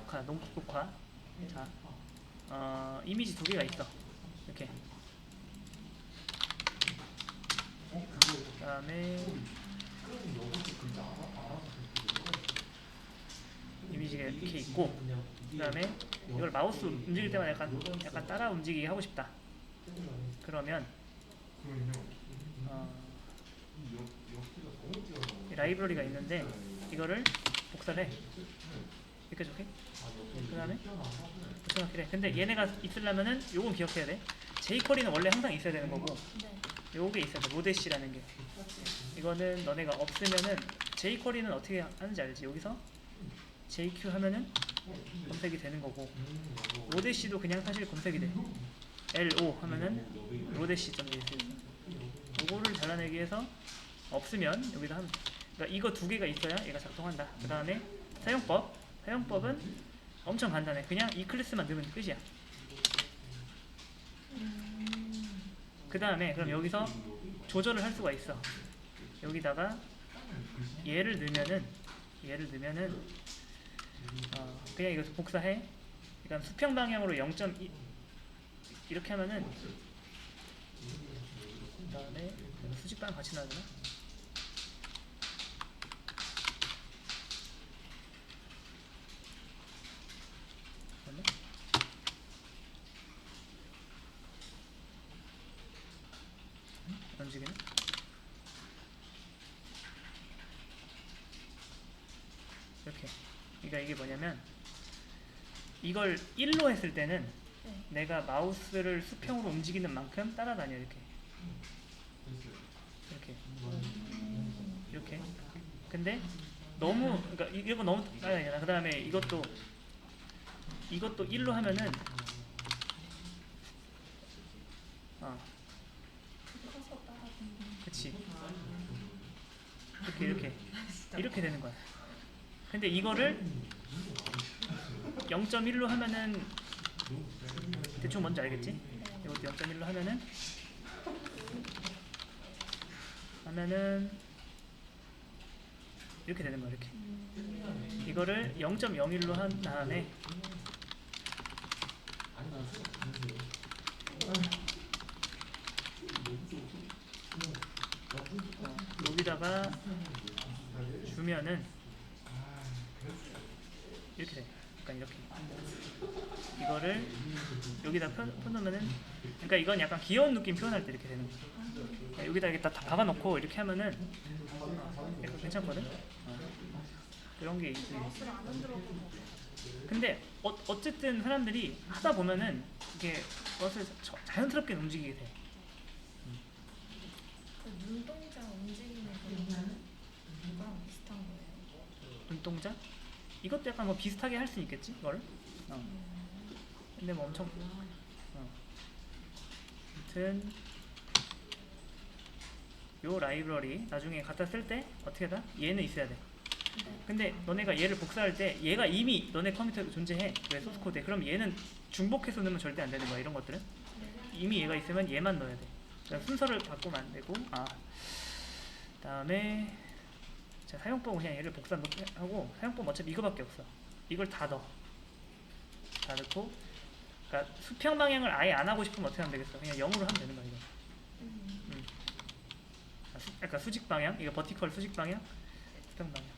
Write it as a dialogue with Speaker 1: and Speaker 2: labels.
Speaker 1: 녹화, 녹, 녹화. 자, 어, 이미지 두 개가 있어. 이렇게. 그다음에 이미지가 이렇게 있고, 그다음에 이걸 마우스 움직일 때마다 약간 약간 따라 움직이게 하고 싶다. 그러면 어, 이 라이브러리가 있는데 이거를 복사를 해. 이렇게 적게. 그다음에 붙여넣기를 해. 근데 얘네가 있으려면은 요건 기억해야 돼. jQuery는 원래 항상 있어야 되는 거고
Speaker 2: 네.
Speaker 1: 요게 있어야 돼. 로데시라는 게. 이거는 너네가 없으면은 jQuery는 어떻게 하는지 알지? 여기서 JQ 하면은 검색이 되는 거고 로데시도 그냥 사실 검색이 돼. LO 하면은 로데시.js. 요거를 잘라내기 위해서 없으면 여기다 하면 돼. 그러니까 이거 두 개가 있어야 얘가 작동한다. 그 다음에 사용법. 사용법은 엄청 간단해. 그냥 이 클래스만 넣으면 끝이야. 그 다음에 그럼 여기서 조절을 할 수가 있어. 여기다가 얘를 넣으면은 얘를 넣으면은 어, 그냥 이거 복사해. 그러니까 수평 방향으로 0.2 이렇게 하면은 그 다음에 수직방 같이 나오나? 잠깐만. 움직이네? 이렇게. 그러니까 이게 뭐냐면 이걸 1로 했을 때는
Speaker 2: 네.
Speaker 1: 내가 마우스를 수평으로 움직이는 만큼 따라다녀 이렇게 이렇게 이렇게 근데 너무 그러니까 이- 이거 너무 따라다니잖아 그 다음에 이것도 이것도 1로 하면은 어
Speaker 2: 따라붙는
Speaker 1: 그치. 이렇게 이렇게. 이렇게 되는 거야. 근데 이거를 0.1로 하면은 대충 뭔지 알겠지? 이것도 0.1로 하면은 하면은 이렇게 되는 거야 이렇게. 이거를 0.01로 한 다음에 어, 여기다가 주면은 이렇게 돼. 약간 이렇게. 이거를 여기다 펴, 펴놓으면은 그러니까 이건 약간 귀여운 느낌 표현할 때 이렇게 되는 거야. 그러니까 여기다 이렇게 다 박아놓고 이렇게 하면은 어, 약간 괜찮거든. 어. 그런 게 있지. 근데 어, 어쨌든 사람들이 하다 보면은 이게 저- 자연스럽게 움직이게 돼.
Speaker 2: 그 눈동자 움직이는 그런 거랑 비슷한 거예요.
Speaker 1: 눈동자? 이것도 약간 뭐 비슷하게 할 수 있겠지, 이거를? 어. 근데 뭐 엄청 어. 아무튼 요 라이브러리 나중에 갖다 쓸 때 어떻게 하다? 얘는 있어야 돼.
Speaker 2: 네.
Speaker 1: 근데 너네가 얘를 복사할 때 얘가 이미 너네 컴퓨터에 존재해. 왜 소스 코드에? 그럼 얘는 중복해서 넣으면 절대 안 되는 거야. 이런 것들은 이미 얘가 있으면 얘만 넣어야 돼. 순서를 바꾸면 안 되고 아 다음에 자 사용법 그냥 얘를 복사 넣- 하고 사용법 어차피 이거밖에 없어. 이걸 다 넣어. 다 넣고 그러니까 수평 방향을 아예 안 하고 싶으면 어떻게 하면 되겠어? 그냥 0으로 하면 되는 거야 이거.
Speaker 2: 음.
Speaker 1: 음. 아, 수, 그러니까 수직 방향, 이거 버티컬 수직 방향, 수평 방향.